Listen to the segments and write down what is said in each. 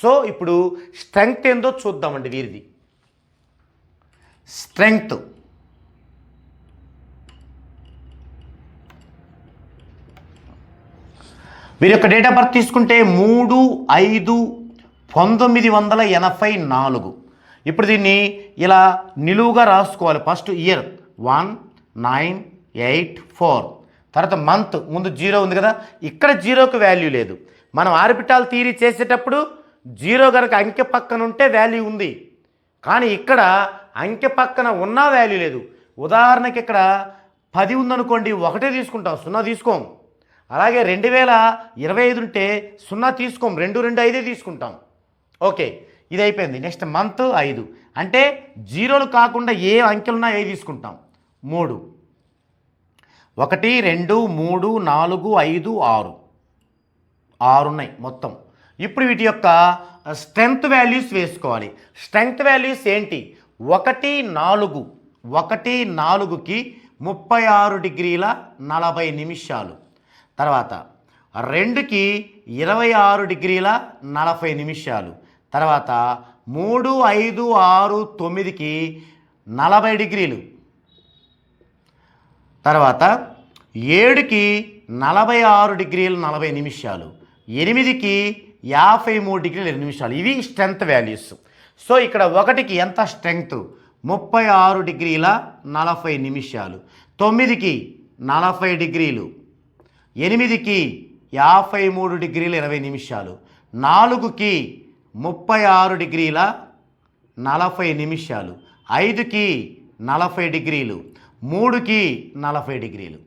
So ఇప్పుడు strength ఏందో చూద్దామండి వీరిది. స్ట్రెంగ్త్ వీరి యొక్క డేట్ ఆఫ్ బర్త్ తీసుకుంటే మూడు ఐదు పంతొమ్మిది వందల ఎనభై నాలుగు. ఇప్పుడు దీన్ని ఇలా నిలువుగా రాసుకోవాలి. First year one nine eight four తర్వాత మంత్ ముందు జీరో ఉంది కదా. ఇక్కడ జీరోకి వాల్యూ లేదు. మనం ఆర్బిటాల్ థీరీ చేసేటప్పుడు జీరో కనుక అంకె పక్కన ఉంటే వాల్యూ ఉంది. కానీ ఇక్కడ అంకె పక్కన ఉన్నా వాల్యూ లేదు. ఉదాహరణకి ఇక్కడ పది ఉందనుకోండి ఒకటే తీసుకుంటాం సున్నా తీసుకోం. అలాగే రెండు వేల ఇరవై ఐదు ఉంటే సున్నా తీసుకోం రెండు రెండు ఐదే తీసుకుంటాం. ఓకే ఇది అయిపోయింది. నెక్స్ట్ మంత్ ఐదు. అంటే జీరోలు కాకుండా ఏ అంకెలున్నా ఏ తీసుకుంటాం? మూడు. ఒకటి రెండు మూడు నాలుగు ఐదు ఆరు. ఆరున్నాయి మొత్తం. ఇప్పుడు వీటి యొక్క స్ట్రెంగ్త్ వాల్యూస్ వేసుకోవాలి. స్ట్రెంగ్త్ వాల్యూస్ ఏంటి? ఒకటి నాలుగు. ఒకటి నాలుగుకి ముప్పై ఆరు డిగ్రీల నలభై నిమిషాలు. తర్వాత రెండుకి ఇరవై ఆరు డిగ్రీల నలభై నిమిషాలు. తర్వాత మూడు ఐదు ఆరు తొమ్మిదికి నలభై డిగ్రీలు. తర్వాత ఏడుకి నలభై ఆరు డిగ్రీలు నలభై నిమిషాలు. ఎనిమిదికి యాభై మూడు డిగ్రీలు రెండు నిమిషాలు. ఇవి స్ట్రెంగ్త్ వాల్యూస్ సో ఇక్కడ ఒకటికి ఎంత స్ట్రెంగ్త్ ముప్పై ఆరు డిగ్రీల నలభై నిమిషాలు. తొమ్మిదికి నలభై డిగ్రీలు. ఎనిమిదికి యాభై మూడు డిగ్రీల ఇరవై నిమిషాలు. నాలుగుకి ముప్పై ఆరు డిగ్రీల నలభై నిమిషాలు. ఐదుకి నలభై డిగ్రీలు. మూడుకి నలభై డిగ్రీలు.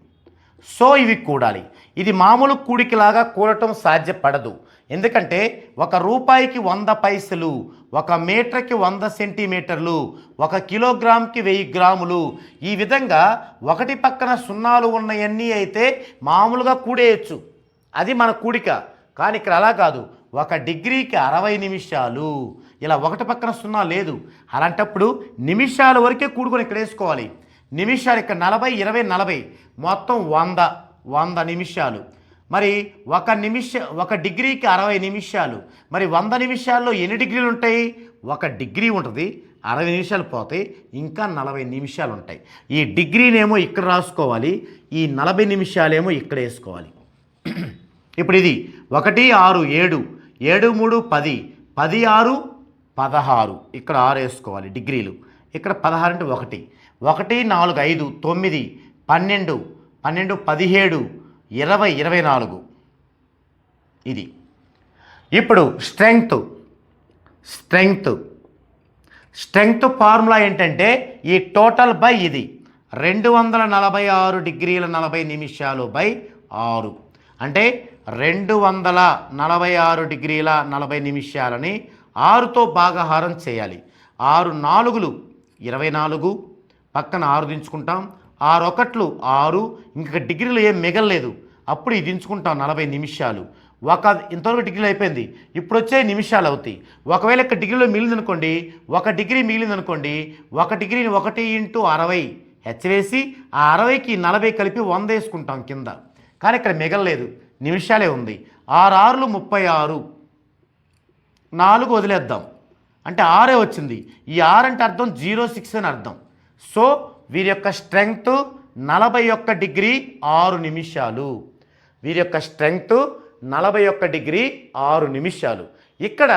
సో ఇవి కూడాలి. ఇది మామూలు కూడికిలాగా కూడటం సాధ్యపడదు. ఎందుకంటే ఒక రూపాయికి వంద పైసలు ఒక మీటర్కి వంద సెంటీమీటర్లు ఒక కిలోగ్రామ్కి వెయ్యి గ్రాములు ఈ విధంగా ఒకటి పక్కన సున్నాలు ఉన్నవన్నీ అయితే మామూలుగా కూడేయచ్చు. అది మన కూడిక. కానీ ఇక్కడ అలా కాదు. ఒక డిగ్రీకి అరవై నిమిషాలు. ఇలా ఒకటి పక్కన సున్నా లేదు. అలాంటప్పుడు నిమిషాల వరకే కూడుకొని ఇక్కడ వేసుకోవాలి. నిమిషాలు ఇక్కడ నలభై ఇరవై నలభై. మొత్తం వంద వంద నిమిషాలు. మరి ఒక నిమిష ఒక డిగ్రీకి అరవై నిమిషాలు. మరి వంద నిమిషాల్లో ఎన్ని డిగ్రీలు ఉంటాయి ఒక డిగ్రీ ఉంటుంది అరవై నిమిషాలు పోతాయి ఇంకా నలభై నిమిషాలు ఉంటాయి ఈ డిగ్రీనేమో ఇక్కడ రాసుకోవాలి ఈ నలభై నిమిషాలేమో ఇక్కడ వేసుకోవాలి. ఇప్పుడు ఇది ఒకటి ఆరు ఏడు. ఏడు మూడు పది. పది ఆరు పదహారు. ఇక్కడ ఆరు వేసుకోవాలి డిగ్రీలు. ఇక్కడ పదహారు అంటే ఒకటి. ఒకటి నాలుగు ఐదు తొమ్మిది పన్నెండు. పన్నెండు పదిహేడు. ఇరవై ఇరవై నాలుగు. ఇది. ఇప్పుడు స్ట్రెంగ్త్. స్ట్రెంగ్త్. స్ట్రెంగ్త్ ఫార్ములా ఏంటంటే ఈ టోటల్ బై ఇది. రెండు వందల నలభై ఆరు డిగ్రీల నలభై నిమిషాలు బై ఆరు. అంటే రెండు వందల నలభై ఆరు డిగ్రీల నలభై నిమిషాలని ఆరుతో భాగహారం చేయాలి. ఆరు నాలుగులు ఇరవై నాలుగు. పక్కన ఆరు దించుకుంటాం. ఆరు ఒకట్లు ఆరు ఇంక డిగ్రీలు ఏం మిగలలేదు. అప్పుడు ఇది దించుకుంటాం నలభై నిమిషాలు. ఒక ఇంతవరకు డిగ్రీలు అయిపోయింది. ఇప్పుడు వచ్చే నిమిషాలు అవుతాయి. ఒకవేళ ఇక్కడ డిగ్రీలో మిగిలిందనుకోండి ఒక డిగ్రీ మిగిలిందనుకోండి ఒక డిగ్రీని ఒకటి ఇంటూ అరవై హెచ్చవేసి ఆ అరవైకి నలభై కలిపి వంద వేసుకుంటాం కింద. కానీ ఇక్కడ మిగలలేదు. నిమిషాలే ఉంది. ఆరు ఆరులు ముప్పై ఆరు. నాలుగు వదిలేద్దాం. అంటే ఆరే వచ్చింది. ఈ ఆరు అంటే అర్థం జీరో సిక్స్ అని అర్థం. సో వీరి యొక్క స్ట్రెంగ్త్ నలభై ఒక్క డిగ్రీ ఆరు నిమిషాలు. వీరి యొక్క స్ట్రెంగ్త్ నలభై ఒక్క డిగ్రీ ఆరు నిమిషాలు. ఇక్కడ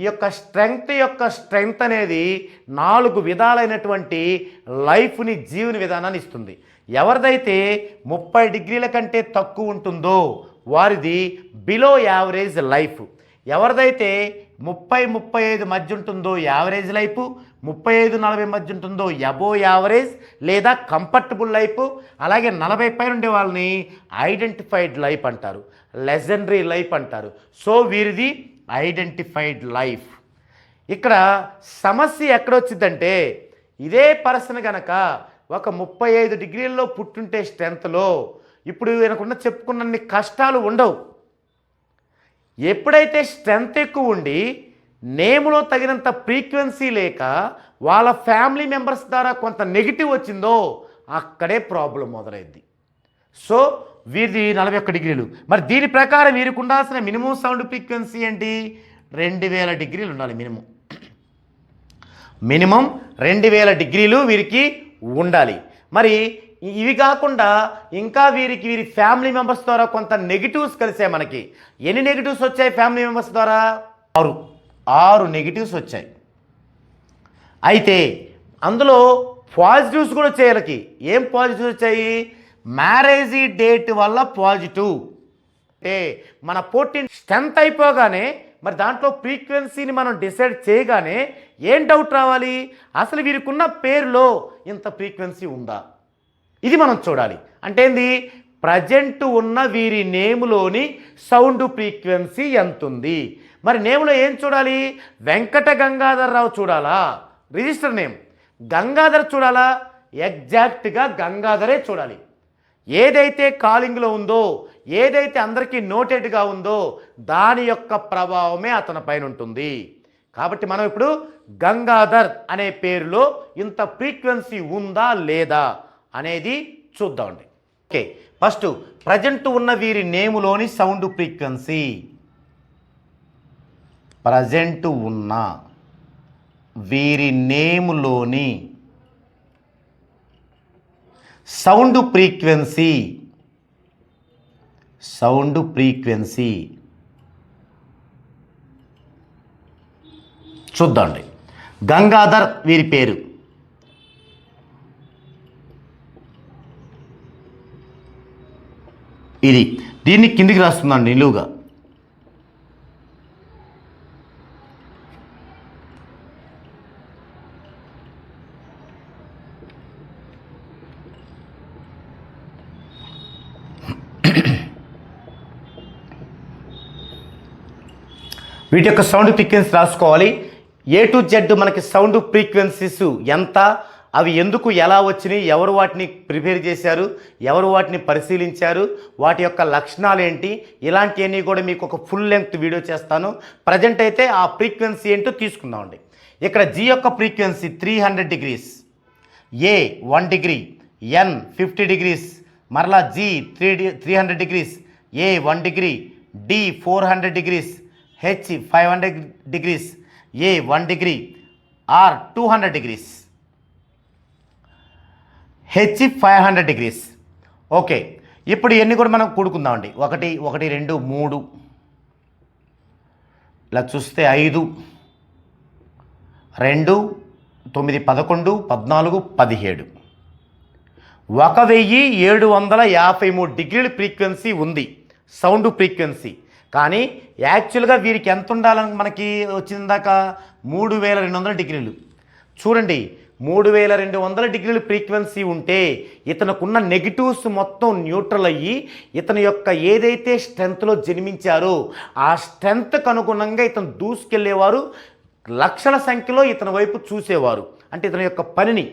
ఈ యొక్క స్ట్రెంగ్త్ యొక్క స్ట్రెంగ్త్ అనేది నాలుగు విధాలైనటువంటి లైఫ్ని జీవన విధానాన్ని ఇస్తుంది. ఎవరిదైతే ముప్పై డిగ్రీల కంటే తక్కువ ఉంటుందో వారిది బిలో యావరేజ్ లైఫ్ ఎవరిదైతే ముప్పై ముప్పై ఐదు మధ్య ఉంటుందో యావరేజ్ లైఫ్ ముప్పై ఐదు నలభై మధ్య ఉంటుందో ఎబో యావరేజ్ లేదా కంఫర్టబుల్ లైఫ్ అలాగే నలభై పైన ఉండే వాళ్ళని ఐడెంటిఫైడ్ లైఫ్ అంటారు లెజెండరీ లైఫ్ అంటారు. సో వీరిది ఐడెంటిఫైడ్ లైఫ్. ఇక్కడ సమస్య ఎక్కడొచ్చిందంటే ఇదే పర్సన్ కనుక ఒక ముప్పై ఐదు డిగ్రీల్లో పుట్టుంటే స్ట్రెంత్లో ఇప్పుడు ఈయనకున్న చెప్పుకున్నన్ని కష్టాలు ఉండవు. ఎప్పుడైతే స్ట్రెంత్ ఎక్కువ ఉండి నేములో తగినంత ఫ్రీక్వెన్సీ లేక వాళ్ళ ఫ్యామిలీ మెంబర్స్ ద్వారా కొంత నెగిటివ్ వచ్చిందో అక్కడే ప్రాబ్లం మొదలైంది సో వీరిది నలభై ఒక్క డిగ్రీలు. మరి దీని ప్రకారం వీరికి ఉండాల్సిన మినిమం సౌండ్ ఫ్రీక్వెన్సీ ఏంటి? రెండు వేల డిగ్రీలు ఉండాలి మినిమం. మినిమం రెండు వేల డిగ్రీలు వీరికి ఉండాలి. మరి ఇవి కాకుండా ఇంకా వీరికి వీరి ఫ్యామిలీ మెంబర్స్ ద్వారా కొంత నెగిటివ్స్ కలిసాయి మనకి. ఎన్ని నెగిటివ్స్ వచ్చాయి ఫ్యామిలీ మెంబర్స్ ద్వారా? ఆరు. ఆరు నెగిటివ్స్ వచ్చాయి. అయితే అందులో పాజిటివ్స్ కూడా వచ్చాయి ఏం పాజిటివ్స్ వచ్చాయి? మ్యారేజీ డేట్ వల్ల పాజిటివ్. అంటే మన పోటీ స్ట్రెంత్ అయిపోగానే మరి దాంట్లో ఫ్రీక్వెన్సీని మనం డిసైడ్ చేయగానే ఏం డౌట్ రావాలి? అసలు వీరికున్న పేరులో ఇంత ఫ్రీక్వెన్సీ ఉందా? ఇది మనం చూడాలి. అంటే ఏంది? ప్రజెంట్ ఉన్న వీరి నేములోని సౌండ్ ఫ్రీక్వెన్సీ ఎంత ఉంది మరి నేములో ఏం చూడాలి? వెంకట గంగాధరరావు చూడాలా? Register name. గంగాధర్ చూడాలా? ఎగ్జాక్ట్గా గంగాధరే చూడాలి. ఏదైతే కాలింగ్లో ఉందో ఏదైతే అందరికీ నోటెడ్గా ఉందో దాని యొక్క ప్రభావమే అతని పైన ఉంటుంది. కాబట్టి మనం ఇప్పుడు గంగాధర్ అనే పేరులో ఇంత ఫ్రీక్వెన్సీ ఉందా లేదా అనేది చూద్దామండి. ఓకే ఫస్ట్ ప్రజెంట్ ఉన్న వీరి నేములోని సౌండ్ ఫ్రీక్వెన్సీ. ప్రజెంట్ ఉన్న వీరి నేములోని సౌండ్ ఫ్రీక్వెన్సీ సౌండ్ ఫ్రీక్వెన్సీ చూద్దాండి. గంగాధర్ వీరి పేరు. ఇది దీన్ని కిందికి రాస్తుందండి నిలువుగా. వీటి యొక్క సౌండ్ ఫ్రీక్వెన్సీ రాసుకోవాలి. ఏ టు జెడ్ మనకి సౌండ్ ఫ్రీక్వెన్సీస్ ఎంత అవి ఎందుకు ఎలా వచ్చినాయి ఎవరు వాటిని ప్రిపేర్ చేశారు ఎవరు వాటిని పరిశీలించారు వాటి యొక్క లక్షణాలు ఏంటి ఇలాంటివన్నీ కూడా మీకు ఒక ఫుల్ లెంగ్త్ వీడియో చేస్తాను. ప్రజెంట్ అయితే ఆ ఫ్రీక్వెన్సీ ఏంటో తీసుకుందామండి ఇక్కడ జీ యొక్క frequency three hundred degrees A one degree N fifty degrees మరలా G three three hundred degrees A one degree D four hundred degrees H five hundred degrees A one degree R two hundred degrees H five hundred degrees okay ఇప్పుడు ఇవన్నీ కూడా మనం కూడుకుందామండి. ఒకటి ఒకటి రెండు మూడు. ఇలా చూస్తే ఐదు రెండు తొమ్మిది పదకొండు పద్నాలుగు పదిహేడు. ఒక వెయ్యి ఏడు వందల యాభై మూడు డిగ్రీల ఫ్రీక్వెన్సీ ఉంది. Sound frequency. కానీ యాక్చువల్గా వీరికి ఎంత ఉండాలని మనకి వచ్చిందాక మూడు వేల రెండు వందల డిగ్రీలు. చూడండి మూడు వేల రెండు వందల డిగ్రీల ఫ్రీక్వెన్సీ ఉంటే ఇతనుకున్న నెగిటివ్స్ మొత్తం న్యూట్రల్ అయ్యి ఇతని యొక్క ఏదైతే స్ట్రెంత్లో జన్మించారో ఆ స్ట్రెంత్కు అనుగుణంగా ఇతను దూసుకెళ్ళేవారు లక్షల సంఖ్యలో ఇతని వైపు చూసేవారు. అంటే ఇతని యొక్క పనిని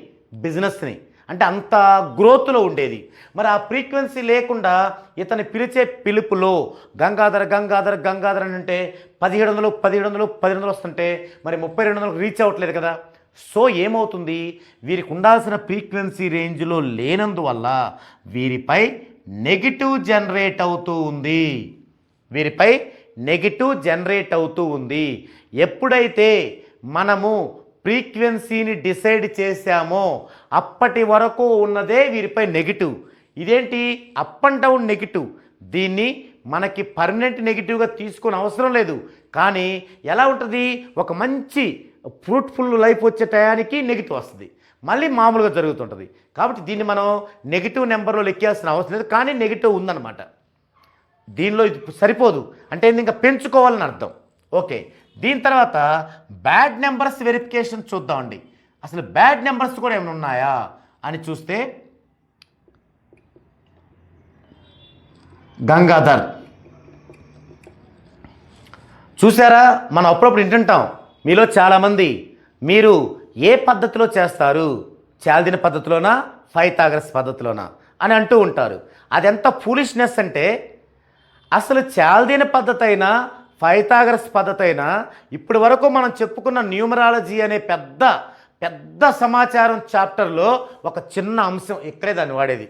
బిజినెస్ని. అంటే అంత గ్రోత్లో ఉండేది. మరి ఆ ఫ్రీక్వెన్సీ లేకుండా ఇతని పిలిచే పిలుపులో గంగాధర గంగాధర గంగాధర అని అంటే పదిహేడు వందలు పదిహేడు వందలు పది వందలు వస్తుంటే మరి ముప్పై రెండు వందలకు రీచ్ అవ్వట్లేదు కదా. సో ఏమవుతుంది? వీరికి ఉండాల్సిన ఫ్రీక్వెన్సీ రేంజ్లో లేనందువల్ల వీరిపై నెగిటివ్ జనరేట్ అవుతూ ఉంది. వీరిపై నెగిటివ్ జనరేట్ అవుతూ ఉంది. ఎప్పుడైతే మనము ఫ్రీక్వెన్సీని డిసైడ్ చేశామో అప్పటి వరకు ఉన్నదే వీరిపై నెగిటివ్. ఇదేంటి? Up and down negative. దీన్ని మనకి పర్మనెంట్ నెగిటివ్గా తీసుకుని అవసరం లేదు. కానీ ఎలా ఉంటుంది? ఒక మంచి ఫ్రూట్ఫుల్ లైఫ్ వచ్చే టయానికి నెగిటివ్ వస్తుంది. మళ్ళీ మామూలుగా జరుగుతుంటుంది. కాబట్టి దీన్ని మనం నెగిటివ్ నెంబర్లో లెక్కేయాల్సిన అవసరం లేదు. కానీ నెగిటివ్ ఉందన్నమాట. దీనిలో ఇది సరిపోదు. అంటే ఇంకా పెంచుకోవాలని అర్థం. ఓకే. దీని తర్వాత బ్యాడ్ నెంబర్స్ వెరిఫికేషన్ చూద్దామండి. అసలు బ్యాడ్ నెంబర్స్ కూడా ఏమైనా ఉన్నాయా అని చూస్తే గంగాధర్. చూసారా మనం అప్పుడప్పుడు వింటుంటాం. మీలో చాలామంది మీరు ఏ పద్ధతిలో చేస్తారు? చాల్దిన పద్ధతిలోనా? ఫైతాగరస్ పద్ధతిలోనా? అని అంటూ ఉంటారు. అది ఎంత ఫూలిష్నెస్ అంటే అసలు చాల్దిన పద్ధతి అయినా ఫైతాగరస్ పద్ధతి అయినా ఇప్పటి వరకు మనం చెప్పుకున్న న్యూమరాలజీ అనే పెద్ద పెద్ద సమాచారం చాప్టర్లో ఒక చిన్న అంశం ఇక్కడే దాన్ని వాడేది.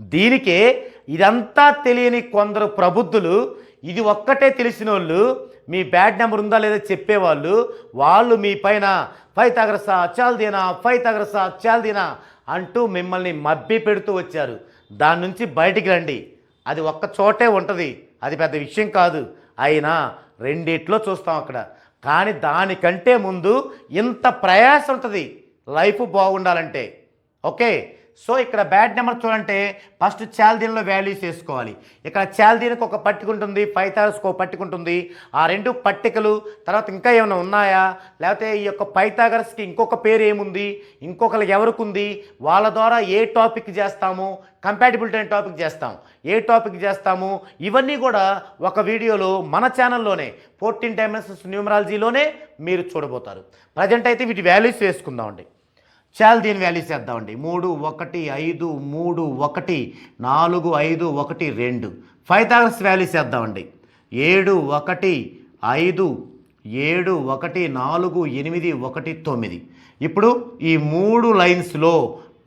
దీనికే ఇదంతా తెలియని కొందరు ప్రబుద్ధులు ఇది ఒక్కటే తెలిసిన వాళ్ళు మీ బ్యాడ్ నెంబర్ ఉందా లేదా చెప్పేవాళ్ళు వాళ్ళు మీ పైన ఫై తగరసా చాల్దీనా ఫై తగరసా చాల్దీనా అంటూ మిమ్మల్ని మబ్బి పెడుతూ వచ్చారు. దాని నుంచి బయటికి రండి. అది ఒక్క చోటే ఉంటుంది. అది పెద్ద విషయం కాదు. అయినా రెండిట్లో చూస్తాం అక్కడ. కానీ దానికంటే ముందు ఇంత ప్రయాసం ఉంటుంది. లైఫ్ బాగుండాలంటే. ఓకే? సో ఇక్కడ బ్యాడ్ నెంబర్ చూడంటే ఫస్ట్ చాల్దీన్లో వాల్యూస్ వేసుకోవాలి. ఇక్కడ చాల్దీన్కి ఒక పట్టిక ఉంటుంది పైథాగరస్కి ఒక పట్టిక ఉంటుంది. ఆ రెండు పట్టికలు తర్వాత ఇంకా ఏమైనా ఉన్నాయా? లేకపోతే ఈ యొక్క పైథాగర్స్కి ఇంకొక పేరు ఏముంది? ఇంకొకరు ఎవరికి ఉంది వాళ్ళ ద్వారా ఏ టాపిక్ చేస్తాము? కంపాటిబిలిటీ అనే టాపిక్ చేస్తాం ఏ టాపిక్ చేస్తాము? ఇవన్నీ కూడా ఒక వీడియోలో మన ఛానల్లోనే ఫోర్టీన్ డైమెన్షన్స్ న్యూమరాలజీలోనే మీరు చూడబోతారు. ప్రజెంట్ అయితే వీటి వాల్యూస్ వేసుకుందామండి. చాలా దీని వాల్యూస్ చేద్దామండి. మూడు ఒకటి ఐదు మూడు ఒకటి నాలుగు ఐదు ఒకటి రెండు. ఫైవ్ థౌసండ్స్ వాల్యూస్ చేద్దామండి. ఏడు ఒకటి ఐదు ఏడు ఒకటి నాలుగు ఎనిమిది ఒకటి తొమ్మిది. ఇప్పుడు ఈ మూడు లైన్స్లో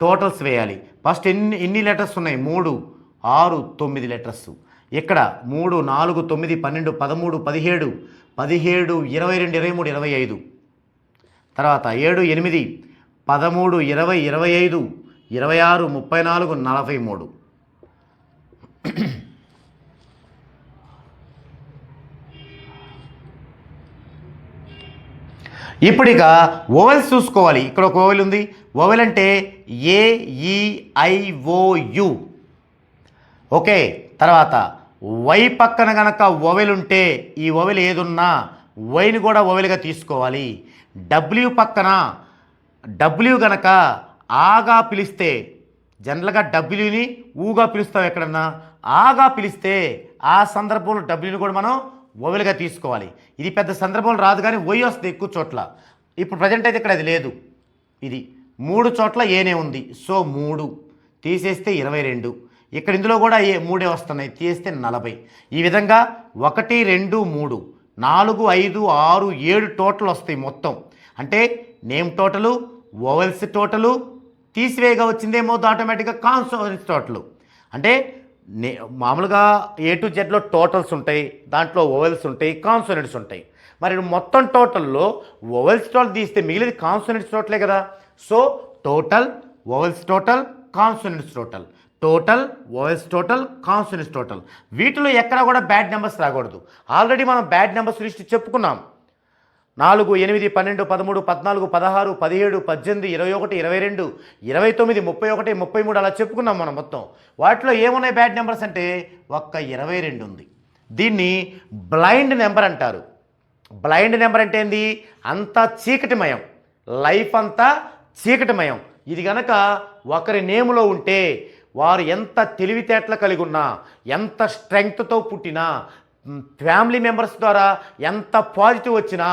టోటల్స్ వేయాలి. ఫస్ట్ ఎన్ని ఎన్ని లెటర్స్ ఉన్నాయి? మూడు ఆరు తొమ్మిది లెటర్స్ ఇక్కడ మూడు నాలుగు తొమ్మిది పన్నెండు పదమూడు పదిహేడు పదిహేడు ఇరవై రెండు ఇరవై మూడు ఇరవై ఐదు. తర్వాత ఏడు ఎనిమిది పదమూడు ఇరవై ఇరవై ఐదు ఇరవై ఆరు ముప్పై నాలుగు నలభై మూడు. ఇప్పుడు ఇక ఓవెల్స్ చూసుకోవాలి. ఇక్కడ ఒక ఓవెల్ ఉంది. ఓవెల్ అంటే ఏఈఐఓయు ఓకే తర్వాత వై పక్కన గనక ఓవెల్ ఉంటే ఈ ఓవెల్ ఏదున్నా వైని కూడా ఓవెల్గా తీసుకోవాలి. డబ్ల్యూ పక్కన డబ్ల్యూ గనక ఆగా పిలిస్తే జనరల్గా డబ్ల్యూని ఊగా పిలుస్తాం ఎక్కడన్నా ఆగా పిలిస్తే ఆ సందర్భంలో డబ్ల్యూని కూడా మనం ఓవెల్గా తీసుకోవాలి. ఇది పెద్ద సందర్భం రాదు కానీ ఓయ్ వస్తుంది ఎక్కువ చోట్ల. ఇప్పుడు ప్రజెంట్ అయితే ఇక్కడ అది లేదు. ఇది మూడు చోట్ల ఏనే ఉంది. సో మూడు. తీసేస్తే ఇరవై రెండు. ఇక్కడ ఇందులో కూడా ఏ మూడే వస్తున్నాయి? తీస్తే నలభై. ఈ విధంగా ఒకటి రెండు మూడు. నాలుగు ఐదు ఆరు ఏడు టోటల్ వస్తాయి మొత్తం. అంటే నేమ్ టోటలు ఓవెల్స్ టోటలు తీసివేయగా వచ్చిందేమో ఆటోమేటిక్గా కాన్సోనెన్స్ టోటలు. అంటే నే మామూలుగా ఏ టు జెడ్లో టోటల్స్ ఉంటాయి దాంట్లో ఓవెల్స్ ఉంటాయి కాన్సోనెంట్స్ ఉంటాయి. మరి మొత్తం టోటల్లో ఓవెల్స్ టోటల్ తీస్తే మిగిలిన కాన్సోనెంట్స్ టోటలే కదా. So total vowels total consonants total. Total vowels total consonants total. వీటిలో ఎక్కడా కూడా బ్యాడ్ నెంబర్స్ రాకూడదు. ఆల్రెడీ మనం బ్యాడ్ నెంబర్స్ లిస్ట్ చెప్పుకున్నాం. నాలుగు ఎనిమిది పన్నెండు పదమూడు పద్నాలుగు పదహారు పదిహేడు పద్దెనిమిది ఇరవై ఒకటి ఇరవై రెండు ఇరవై తొమ్మిది ముప్పై ఒకటి ముప్పై మూడు అలా చెప్పుకున్నాం మనం మొత్తం. వాటిలో ఏమున్నాయి బ్యాడ్ నెంబర్స్ అంటే ఒక్క ఇరవై రెండు ఉంది. దీన్ని బ్లైండ్ నెంబర్ అంటారు. బ్లైండ్ నెంబర్ అంటే ఏంది? అంతా చీకటిమయం. లైఫ్ అంతా చీకటిమయం. ఇది గనక ఒకరి నేములో ఉంటే వారు ఎంత తెలివితేటలు కలిగి ఉన్నా ఎంత స్ట్రెంగ్త్తో పుట్టినా ఫ్యామిలీ మెంబర్స్ ద్వారా ఎంత పాజిటివ్ వచ్చినా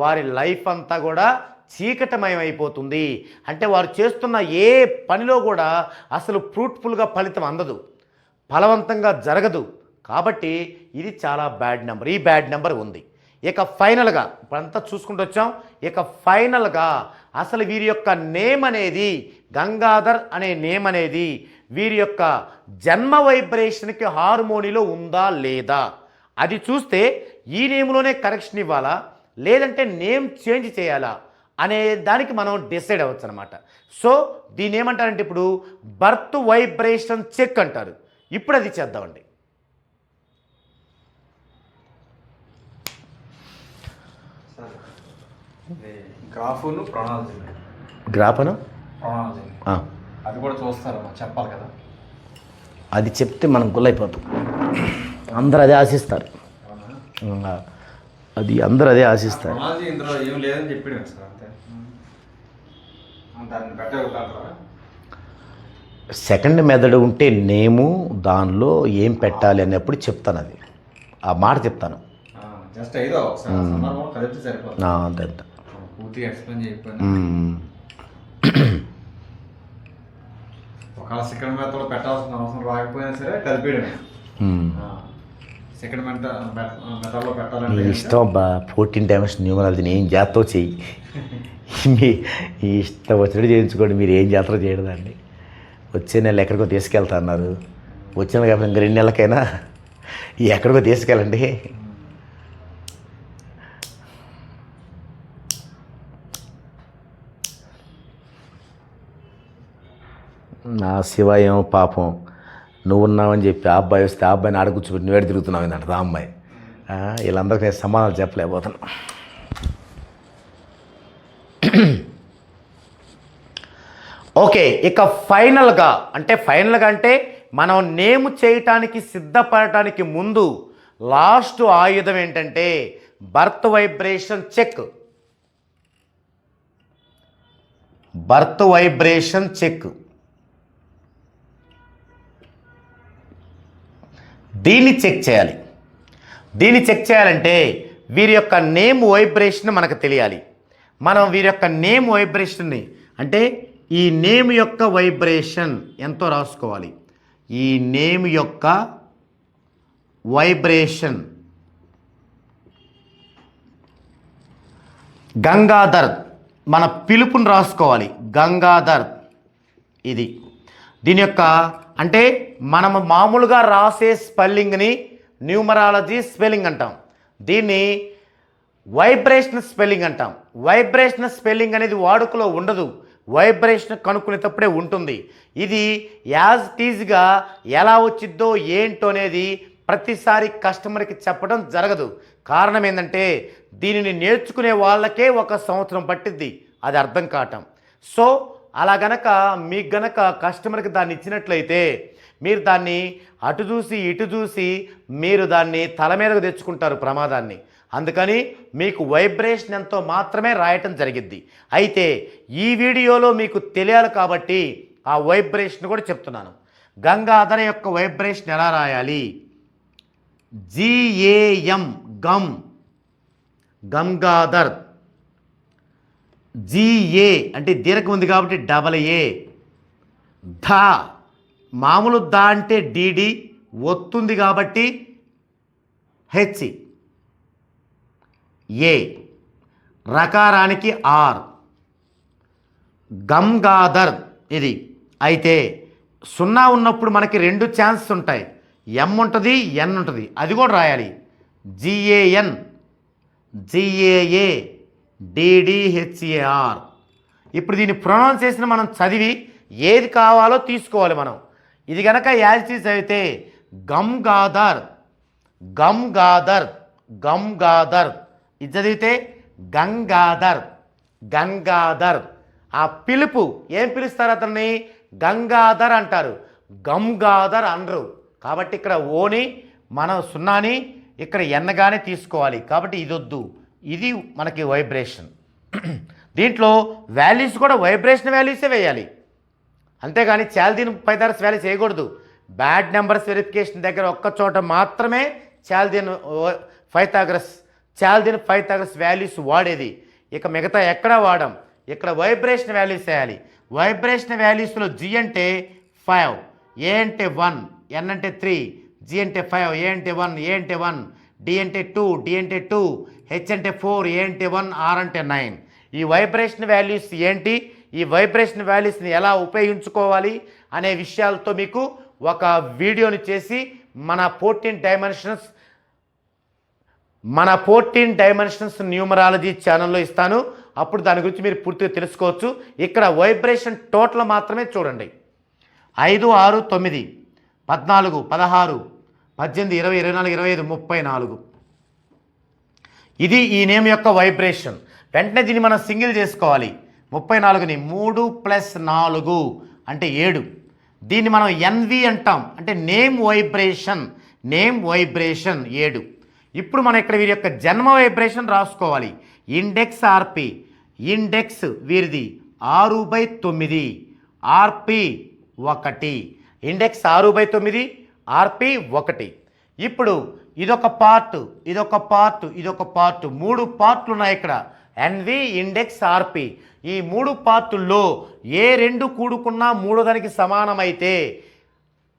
వారి లైఫ్ అంతా కూడా చీకటమయం అయిపోతుంది అంటే వారు చేస్తున్న ఏ పనిలో కూడా అసలు ఫ్రూట్ఫుల్గా ఫలితం అందదు. ఫలవంతంగా జరగదు. కాబట్టి ఇది చాలా బ్యాడ్ నెంబర్. ఈ బ్యాడ్ నెంబర్ ఉంది. ఇక ఫైనల్గా ఇప్పుడంతా చూసుకుంటూ వచ్చాం. ఇక ఫైనల్గా అసలు వీరి యొక్క నేమ్ అనేది గంగాధర్ అనే నేమ్ అనేది వీరి యొక్క జన్మ వైబ్రేషన్కి హార్మోనీలో ఉందా లేదా? అది చూస్తే ఈ నేమ్లోనే కరెక్షన్ ఇవ్వాలా? లేదంటే నేమ్ చేంజ్ చేయాలా? అనే దానికి మనం డిసైడ్ అవ్వచ్చు అనమాట సో దీని ఏమంటారంటే ఇప్పుడు బర్త్ వైబ్రేషన్ చెక్ అంటారు. ఇప్పుడు అది చేద్దామండి. గ్రాఫును అది కూడా చూస్తారు చెప్పాలి కదా. అది చెప్తే మనం గుల్లైపోతాం. అందరూ అదే ఆశిస్తారు. అది అందరూ అదే ఆశిస్తారు సెకండ్ మెథడ్ ఉంటే నేము దానిలో ఏం పెట్టాలి అన్నప్పుడు చెప్తాను అది. ఆ మాట చెప్తాను. అంతే. ఒకవేళ సెకండ్ మెథడ్ పెట్టాల్సిన అవసరం రాకపోయినా సరే కలిపేయడమే. మ్మ్. ఇష్టం ఫోర్టీన్ టైమ్స్ న్యూమరాలజీ నేను జాతో చెయ్యి. మీ ఇష్టం వచ్చినట్టు చేయించుకోండి మీరు ఏం జాతర చేయడదండి. వచ్చే నెల ఎక్కడికో తీసుకెళ్తా అన్నారు. వచ్చిన కాబట్టి ఇంక రెండు నెలలకైనా ఎక్కడికో తీసుకెళ్ళండి. నా శివాయం పాపం. నువ్వు ఉన్నావని చెప్పి ఆ అబ్బాయి వస్తే ఆ అబ్బాయిని ఆడ కూర్చోబెట్టి నువ్వేడు తిరుగుతున్నావు ఏంటంట ఆ అమ్మాయి. వీళ్ళందరికీ నేను సమాధానం చెప్పలేకపోతున్నా. ఓకే ఇక ఫైనల్గా అంటే ఫైనల్గా అంటే మనం నేమ్ చేయటానికి సిద్ధపడటానికి ముందు లాస్ట్ ఆయుధం ఏంటంటే birth vibration check. Birth vibration check. దీన్ని చెక్ చేయాలి. దీన్ని చెక్ చేయాలంటే వీరి యొక్క నేమ్ వైబ్రేషన్ మనకు తెలియాలి. మనం వీరి యొక్క నేమ్ వైబ్రేషన్ని అంటే ఈ నేమ్ యొక్క వైబ్రేషన్ ఎంతో రాసుకోవాలి. ఈ నేమ్ యొక్క వైబ్రేషన్ గంగాధర్ మన పిలుపుని రాసుకోవాలి. గంగాధర్ ఇది. దీని యొక్క అంటే మనం మామూలుగా రాసే స్పెల్లింగ్ని న్యూమరాలజీ స్పెల్లింగ్ అంటాం. దీన్ని వైబ్రేషన్ స్పెల్లింగ్ అంటాం. వైబ్రేషన్ స్పెల్లింగ్ అనేది వాడుకలో ఉండదు. వైబ్రేషన్ కనుక్కునేటప్పుడే ఉంటుంది. ఇది యాజ్ టీజ్గా ఎలా వచ్చిద్దో ఏంటో అనేది ప్రతిసారి కస్టమర్కి చెప్పడం జరగదు. కారణం ఏంటంటే దీనిని నేర్చుకునే వాళ్ళకే ఒక సంవత్సరం పట్టిద్ది. అది అర్థం కావటం. సో అలా గనక మీకు గనక కస్టమర్కి దాన్ని ఇచ్చినట్లయితే మీరు దాన్ని అటు చూసి ఇటు చూసి మీరు దాన్ని తల మీదకు తెచ్చుకుంటారు ప్రమాదాన్ని. అందుకని మీకు వైబ్రేషన్ ఎంతో మాత్రమే రాయటం జరిగిద్ది. అయితే ఈ వీడియోలో మీకు తెలియాలి కాబట్టి ఆ వైబ్రేషన్ కూడా చెప్తున్నాను. గంగాధర యొక్క వైబ్రేషన్ ఎలా రాయాలి? GAM gum. గంగాధర్. జిఏ అంటే దీర్ఘం ఉంది కాబట్టి డబల్ ఏ ధ మామూలు ద అంటే డిడి ఒత్తుంది కాబట్టి హెచ్. ఏ. రకారానికి ఆర్. గంగాధర్ ఇది. అయితే సున్నా ఉన్నప్పుడు మనకి రెండు ఛాన్సెస్ ఉంటాయి. ఎం ఉంటుంది ఎన్ ఉంటుంది. అది కూడా రాయాలి. జిఏఎన్. జిఏఏ. డిడిహెచ్ఏఆర్ ఇప్పుడు దీని ప్రొనౌన్సియేషన్ మనం చదివి ఏది కావాలో తీసుకోవాలి మనం. ఇది కనుక యాజిటీస్ అయితే గమ్ గాదర్ గమ్ గాదర్ గమ్ గాదర్. ఇది చదివితే గంగాధర్ గంగాధర్. ఆ పిలుపు ఏం పిలుస్తారు అతన్ని? గంగాధర్ అంటారు. గంగాధర్ అనరు. కాబట్టి ఇక్కడ ఓని మనం సున్నాని ఇక్కడ ఎన్నగానే తీసుకోవాలి. కాబట్టి ఇది వద్దు ఇది మనకి వైబ్రేషన్ దీంట్లో వాల్యూస్ కూడా వైబ్రేషన్ వాల్యూసే వేయాలి. అంతేగాని చాల్దీన్ పైదారస్ వాల్యూస్ వేయకూడదు. బ్యాడ్ నెంబర్స్ వెరిఫికేషన్ దగ్గర ఒక్క చోట మాత్రమే చాల్దీన్ ఫైతాగ్రస్ చాల్దీన్ ఫైతాగ్రస్ వాల్యూస్ వాడేది. ఇక మిగతా ఎక్కడా వాడం? ఇక్కడ వైబ్రేషన్ వాల్యూస్ వేయాలి. వైబ్రేషన్ వాల్యూస్లో జి అంటే ఫైవ్ ఏ అంటే వన్ ఎన్ అంటే త్రీ జి అంటే ఫైవ్ ఏ అంటే వన్ ఏ అంటే వన్ డి అంటే టూ డి అంటే టూ హెచ్ అంటే ఫోర్ ఏ అంటే వన్ ఆర్ అంటే నైన్. ఈ వైబ్రేషన్ వాల్యూస్ ఏంటి? ఈ వైబ్రేషన్ వాల్యూస్ని ఎలా ఉపయోగించుకోవాలి అనే విషయాలతో మీకు ఒక వీడియోని చేసి మన ఫోర్టీన్ డైమెన్షన్స్ మన ఫోర్టీన్ డైమెన్షన్స్ న్యూమరాలజీ ఛానల్లో ఇస్తాను. అప్పుడు దాని గురించి మీరు పూర్తిగా తెలుసుకోవచ్చు. ఇక్కడ వైబ్రేషన్ టోటల్ మాత్రమే చూడండి. ఐదు ఆరు తొమ్మిది పద్నాలుగు పదహారు పద్దెనిమిది ఇరవై ఇరవై నాలుగు ఇరవై ఐదు ముప్పై నాలుగు. ఇది ఈ నేమ్ యొక్క వైబ్రేషన్. వెంటనే దీన్ని మనం సింగిల్ చేసుకోవాలి. ముప్పై నాలుగుని మూడు ప్లస్ నాలుగు అంటే ఏడు. దీన్ని మనం ఎన్వి అంటాం. అంటే నేమ్ వైబ్రేషన్ నేమ్ వైబ్రేషన్ ఏడు. ఇప్పుడు మనం ఇక్కడ వీరి యొక్క జన్మ వైబ్రేషన్ రాసుకోవాలి. ఇండెక్స్ ఆర్పి. ఇండెక్స్ వీరిది ఆరు బై తొమ్మిది. ఆర్పి ఒకటి. ఇండెక్స్ ఆరు బై తొమ్మిది ఆర్పి ఒకటి. ఇప్పుడు ఇదొక పార్ట్ ఇదొక పార్ట్ ఇదొక పార్ట్. మూడు పార్ట్లు ఉన్నాయి ఇక్కడ. NV index RP. ఈ మూడు పార్టుల్లో ఏ రెండు కూడుకున్నా మూడో దానికి సమానమైతే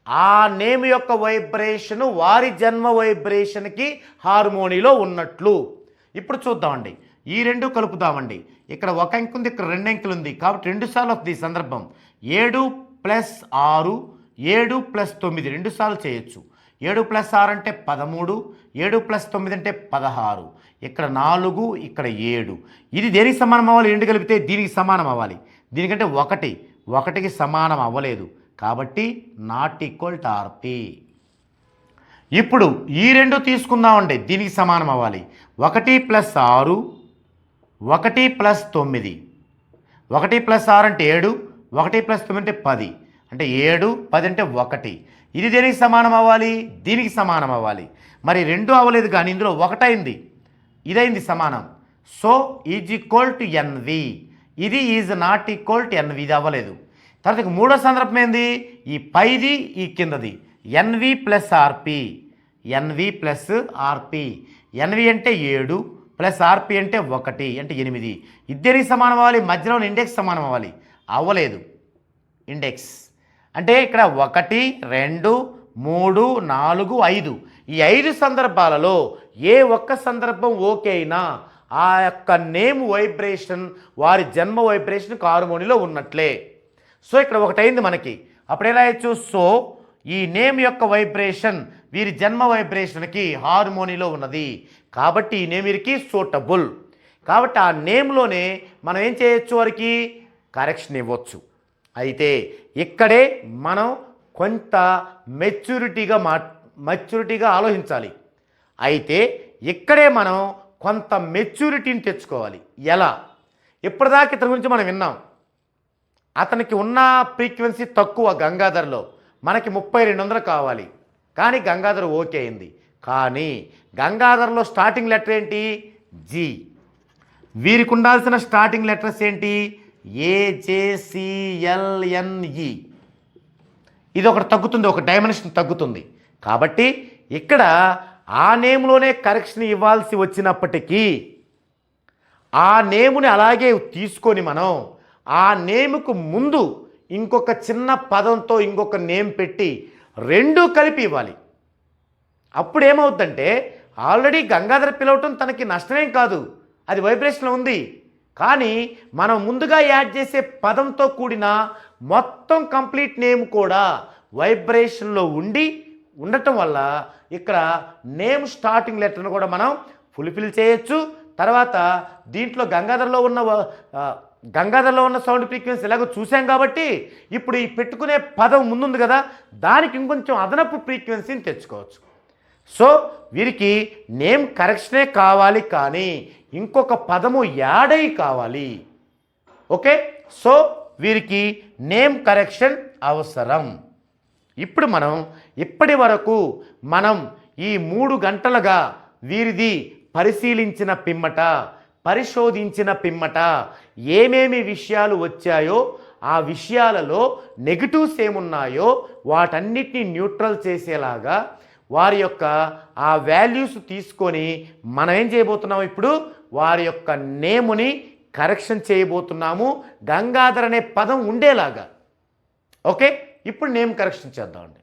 ఆ నేమ్ యొక్క వైబ్రేషన్ వారి జన్మ వైబ్రేషన్కి హార్మోనీలో ఉన్నట్లు. ఇప్పుడు చూద్దామండి. ఈ రెండు కలుపుదామండి. ఇక్కడ ఒక అంకె ఉంది ఇక్కడ రెండు అంకెలు ఉంది. కాబట్టి రెండు సార్లు వస్తుంది ఈ సందర్భం. ఏడు ప్లస్ ఆరు ఏడు ప్లస్ తొమ్మిది రెండు సార్లు చేయొచ్చు. ఏడు ప్లస్ ఆరు అంటే పదమూడు ఏడు ప్లస్ తొమ్మిది అంటే పదహారు. ఇక్కడ నాలుగు ఇక్కడ ఏడు. ఇది దేనికి సమానం అవ్వాలి? రెండు కలిపితే దీనికి సమానం అవ్వాలి. దీనికంటే ఒకటి ఒకటికి సమానం అవ్వలేదు. కాబట్టి నాట్ ఈక్వల్ టు ఆర్పి ఇప్పుడు ఈ రెండు తీసుకుందామండి. దీనికి సమానం అవ్వాలి. ఒకటి ప్లస్ ఆరు ఒకటి ప్లస్ తొమ్మిది. ఒకటి ప్లస్ ఆరు అంటే ఏడు ఒకటి ప్లస్ తొమ్మిది అంటే పది. అంటే ఏడు పది అంటే ఒకటి. ఇది దేనికి సమానం అవ్వాలి? దీనికి సమానం అవ్వాలి. మరి రెండు అవ్వలేదు కానీ ఇందులో ఒకటైంది. ఇదైంది సమానం. So is equal to NV. ఇది is not equal to NV. ఇది అవ్వలేదు. తర్వాత మూడో సందర్భం ఏంది? ఈ పైది ఈ కిందది. NV plus RP. NV plus RP. NV అంటే ఏడు ప్లస్ ఆర్పి అంటే ఒకటి అంటే ఎనిమిది. ఇద్దరికి సమానం అవ్వాలి? మధ్యలో ఇండెక్స్ సమానం అవ్వాలి. అవ్వలేదు. ఇండెక్స్. అంటే ఇక్కడ ఒకటి రెండు మూడు నాలుగు ఐదు. ఈ ఐదు సందర్భాలలో ఏ ఒక్క సందర్భం ఓకే అయినా ఆ యొక్క నేమ్ వైబ్రేషన్ వారి జన్మ వైబ్రేషన్ హార్మోనిలో ఉన్నట్లే. సో ఇక్కడ ఒకటైంది మనకి. అప్పుడు ఎలా రాయొచ్చు సో ఈ నేమ్ యొక్క వైబ్రేషన్ వీరి జన్మ వైబ్రేషన్కి హార్మోనిలో ఉన్నది. కాబట్టి ఈ నేమ్ వీరికి సూటబుల్. కాబట్టి ఆ నేమ్లోనే మనం ఏం చేయొచ్చు వారికి? కరెక్షన్ ఇవ్వచ్చు. అయితే ఇక్కడే మనం కొంత మెచ్యూరిటీగా మా మెచ్యూరిటీగా ఆలోచించాలి. అయితే ఇక్కడే మనం కొంత మెచ్యూరిటీని తెచ్చుకోవాలి. ఎలా? ఇప్పటిదాకా ఇతని గురించి మనం విన్నాం. అతనికి ఉన్న ఫ్రీక్వెన్సీ తక్కువ గంగాధర్లో. మనకి ముప్పై రెండు వందలు కావాలి. కానీ గంగాధర్ ఓకే అయింది. కానీ గంగాధర్లో స్టార్టింగ్ లెటర్ ఏంటి? జీ. వీరికి ఉండాల్సిన స్టార్టింగ్ లెటర్స్ ఏంటి? ఏజేసిఎల్ఎన్ఈ ఇది ఒకటి తగ్గుతుంది ఒక డైమెన్షన్ తగ్గుతుంది. కాబట్టి ఇక్కడ ఆ నేమ్లోనే కరెక్షన్ ఇవ్వాల్సి వచ్చినప్పటికీ ఆ నేముని అలాగే తీసుకొని మనం ఆ నేముకు ముందు ఇంకొక చిన్న పదంతో ఇంకొక నేమ్ పెట్టి రెండు కలిపి ఇవ్వాలి. అప్పుడు ఏమవుద్దంటే ఆల్రెడీ గంగాధర పిలవటం తనకి నష్టమేం కాదు. అది వైబ్రేషన్లో ఉంది. కానీ మనం ముందుగా యాడ్ చేసే పదంతో కూడిన మొత్తం కంప్లీట్ నేమ్ కూడా వైబ్రేషన్లో ఉండి ఉండటం వల్ల ఇక్కడ నేమ్ స్టార్టింగ్ లెటర్ను కూడా మనం ఫుల్ఫిల్ చేయొచ్చు. తర్వాత దీంట్లో గంగాధరలో ఉన్న గంగాధరలో ఉన్న సౌండ్ ఫ్రీక్వెన్సీ ఎలాగో చూసాం కాబట్టి ఇప్పుడు ఈ పెట్టుకునే పదం ముందుంది కదా దానికి ఇంకొంచెం అదనపు ఫ్రీక్వెన్సీని తెచ్చుకోవచ్చు. సో వీరికి నేమ్ కరెక్షనే కావాలి కానీ ఇంకొక పదము యాడై కావాలి. ఓకే? సో వీరికి నేమ్ కరెక్షన్ అవసరం. ఇప్పుడు మనం ఇప్పటి వరకు మనం ఈ మూడు గంటలుగా వీరిది పరిశీలించిన పిమ్మట పరిశోధించిన పిమ్మట ఏమేమి విషయాలు వచ్చాయో ఆ విషయాలలో నెగిటివ్స్ ఏమున్నాయో వాటన్నిటిని న్యూట్రల్ చేసేలాగా వారి యొక్క ఆ వాల్యూస్ తీసుకొని మనం ఏం చేయబోతున్నాం ఇప్పుడు? వారి యొక్క నేముని కరెక్షన్ చేయబోతున్నాము. గంగాధర్ అనే పదం ఉండేలాగా. ఓకే ఇప్పుడు నేమ్ కరెక్షన్ చేద్దామండి.